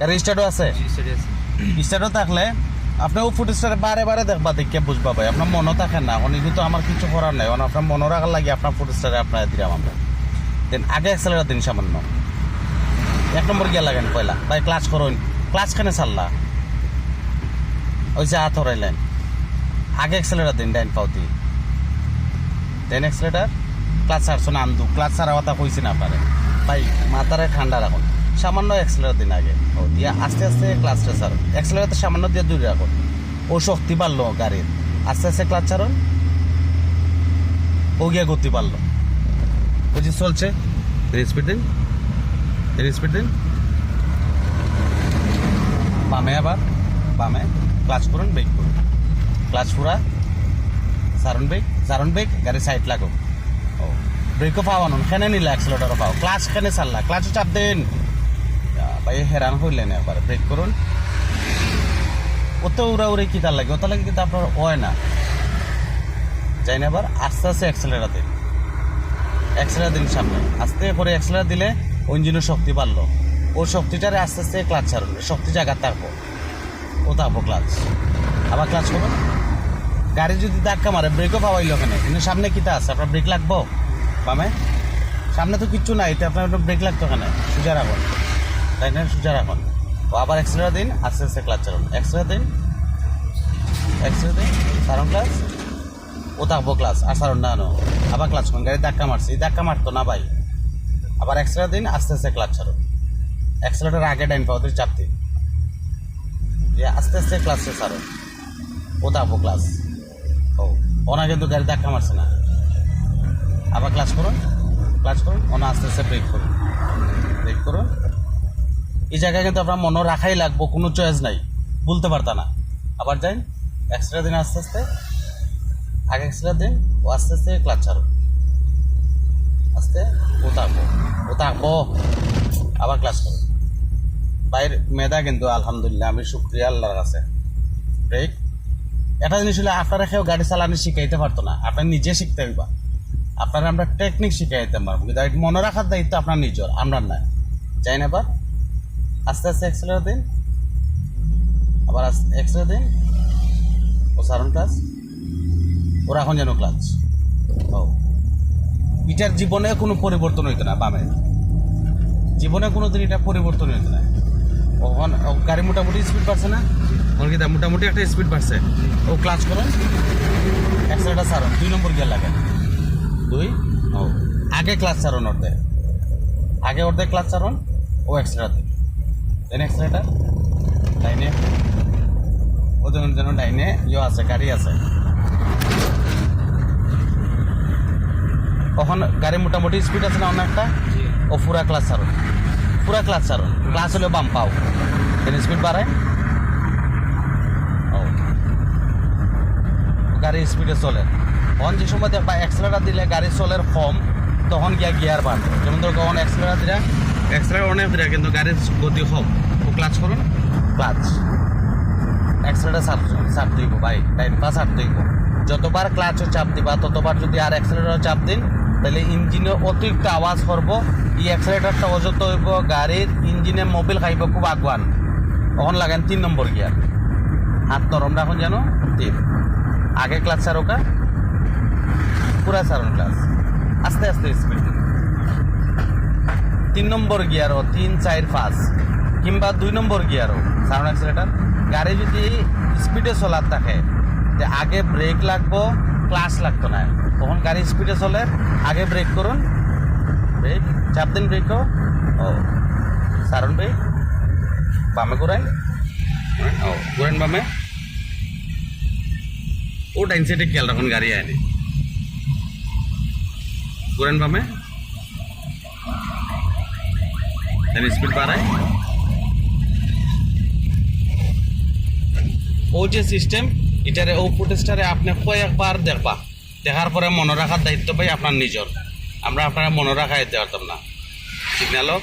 গাড়ি আছে। স্টার্টও থাকলে আপনি ও ফুট স্টারে বারে বারে দেখবা দেখে বুঝবা ভাই। আপনার মনও থাকে না। এখন কিন্তু আমার কিছু করার নাই। এখন আপনার মনে রাখার লাগে আপনার ফুট স্টারে আপনার দিলাম আমরা। দেন আগে অ্যাক্সেলার দিন সামান্য। এক নম্বর গিয়া লাগেন পয়লা ভাই ক্লাচ করুন। ক্লাচ খানে চাল্লা ওই যে হাত হরাইলেন আগে অ্যাক্সেলার দিন ডাইন পাউতি। দেন অ্যাক্সেলেটার ক্লাচ ছাড়ছো না আন্দু। ক্লাচ ছাড়া কথা কইছি না পারে ভাই মাথারে ঠান্ডা রাখুন। সামান্য অ্যাক্সেলার দিন আগে। ও, দিয়া আস্তে আস্তে ক্লাচটা ছাড়ুন। অ্যাক্সেলার সামান্য দিয়ে দূরে রাখুন। ও শক্তি বাড়লো গাড়ির। আস্তে আস্তে ক্লাচ ছাড়ুন। ও গিয়া গতি বাড়লো। বুঝি চলছে? স্পিড দিন। দিন। বামে আবার। বামে। ক্লাচ করুন ব্রেক করুন। ক্লাচ পুরা। সারন ব্রেক সারন ব্রেক গাড়ি সাইড লাগো ও ব্রেকও পাও আনুন খেনে নিলে অ্যাক্সিলেটারও পাও? ক্লাচ খেনে চাললা ক্লাচও চাপ দেন। ভাই হেরান হইলেন এবার ব্রেক করুন। ওতে উড়া উড়ে কি তার লাগে? ওটা লাগে কিন্তু আপনার হয় না। যাই না এবার, আস্তে আস্তে অ্যাক্সিলেটার দিন। অ্যাক্সিলেটার দিন সামনে। আস্তে করে অ্যাক্সিলেটার দিলে ইঞ্জিনের শক্তি বাড়লো। ওর শক্তিটারে আস্তে আস্তে ক্লাচ ছাড়ুন শক্তি জায়গা থাকব ও থাকব ক্লাচ আবার ক্লাচ করুন। গাড়ি যদি ধাক্কা মারে ব্রেকও পাওয়াইলো ওখানে কিন্তু সামনে কিতা আছে? আপনার ব্রেক লাগবো? বামে? সামনে তো কিচ্ছু নাই, তো আপনার ব্রেক লাগতো ওখানে সোজা রাখুন। তাই না? সোজা রাখুন ও আবার এক্সট্রা দিন আস্তে আস্তে ক্লাচ চালান। এক্সট্রা দিন? এক্সট্রা দিন? সারন ক্লাস ও থাকব ক্লাস আর সারন না আবার ক্লাস করুন। গাড়ি ধাক্কা মারছে। এই ধাক্কা মারতো না ভাই। আবার এক্সট্রা দিন আস্তে আস্তে ক্লাচ ছাড়ুন এক্সেলেটার আগে ডাইন পাওয়াতে চাপ দিন দিয়ে আস্তে আস্তে ক্লাসে ছাড়ুন ও থাকব ক্লাস ও, ওনা কিন্তু গাড়ি ধাক্কা মারছে না। আবার ক্লাস করুন। ক্লাস করুন। ওনা আস্তে আস্তে ব্রেক করুন। ব্রেক করুন। এই জায়গায় কিন্তু আপনার মনে রাখাই লাগবো, কোনো চয়েস নাই। বলতে পারতা না। আবার যাই এক্সট্রা দিন আস্তে আস্তে, আগে এক্সট্রা দিন, ও আস্তে আস্তে ক্লাচ ছাড়ুন আস্তে ও থাকব ও থাকব, আবার ক্লাস করুন বাইরের মেধা কিন্তু আলহামদুলিল্লাহ, আমি শুক্রিয়া আল্লাহর কাছে। ব্রেক এটা জিনিস হলে, আপনারা কেউ গাড়ি চালানো শিখাইতে পারতো না আপনার নিজে শিখতে হইবা। আপনারা আমরা টেকনিক শিখাইতে পারব, কিন্তু মনে রাখার দায়িত্ব আপনার নিজের, আমরা না যাই না এবার আস্তে আস্তে এক্সেলার দিন। আবার এক্সেলার দিন। ও সারণ ক্লাস ও রাখুন যেন ক্লাস ও। এটার জীবনে কোনো পরিবর্তন হইতো না, বামে। জীবনে কোনো দিন এটা পরিবর্তন হইতো না। ওখান ও গাড়ি মোটামুটি স্পিড বাড়ছে না? ওর কি তা মোটামুটি একটা স্পিড বাড়ছে। ও ক্লাচ করুন অ্যাক্সেলেটার সারুন দুই নম্বর গিয়ার লাগে। দুই? ও। আগে ক্লাচ সারুন অর্ধেক আগে অর্ধেক ক্লাস সারুন ও অ্যাক্সেলেটার দিন দেন অ্যাক্সেলেটার ডাইনে ও যেন যেন ডাইনে ইয়ে আছে গাড়ি আছে কখন গাড়ি মোটামুটি স্পিড আছে না অনেকটা জি। ও পুরা ক্লাস ছাড়ুন পুরা ক্লাস ছাড়ুন ক্লাস হলে বাম পাও দেন স্পিড বাড়ায়। ও। গাড়ি স্পিডে চলে। তখন যে সময় দেখবা অ্যাক্সেলেটার দিলে গাড়ি চলের কম তখন গিয়া গিয়ার বাড়বে যেমন ধরো কখন অ্যাক্সেলেটার দিলে অ্যাক্সেলেটার অনেক কিন্তু গাড়ির গতি কম। ও ক্লাচ করুন ক্লাচ অ্যাক্সেলেটার চাপ চাপ দিব, ভাই। টাইম পা চাপ দিব। যতবার ক্লাচও চাপ দিবা, ততবার যদি আর অ্যাক্সেলেটার চাপ দিন, তাহলে ইঞ্জিনে অতিরিক্ত আওয়াজ করব। এই অ্যাক্সেলেটারটা অযত হইব, গাড়ির ইঞ্জিনে মোবিল খাইব, খুব আগুয়ান তখন লাগেন তিন নম্বর গিয়ার হাত নরম রাখুন যেন তিন। আগে ক্লাচ ছাড়োকা পুরা ছাড়ুন ক্লাস আস্তে আস্তে স্পিড তিন নম্বর গিয়ারও তিন, চার, পাঁচ, কিংবা দুই নম্বর গিয়ারও। সাউন্ড অ্যাক্সিলেটার, গাড়ি যদি স্পিডে চলার থাকে, তে আগে ব্রেক লাগবো ক্লাস লাগতো না। তখন গাড়ি স্পিডে চলে, আগে ব্রেক করুন। ব্রেক, চাপ দিন ব্রেকও ও, সারুন ব্রেক। বামে ঘুরাই ও ঘুরেন বামে। ও, ডাইন সাইডে খেয়াল রাখুন, গাড়ি আয়নি ঘুরেন বামে। দেন স্পিড বাড়ায় ও যে সিস্টেম এটারে ও ফুটেজটারে আপনি কয়েকবার দেখবা দেখার পরে মনে রাখার দায়িত্ব পাই আপনার নিজের আমরা আপনারা মনে রাখা যেতে পারতাম না সিগন্যালক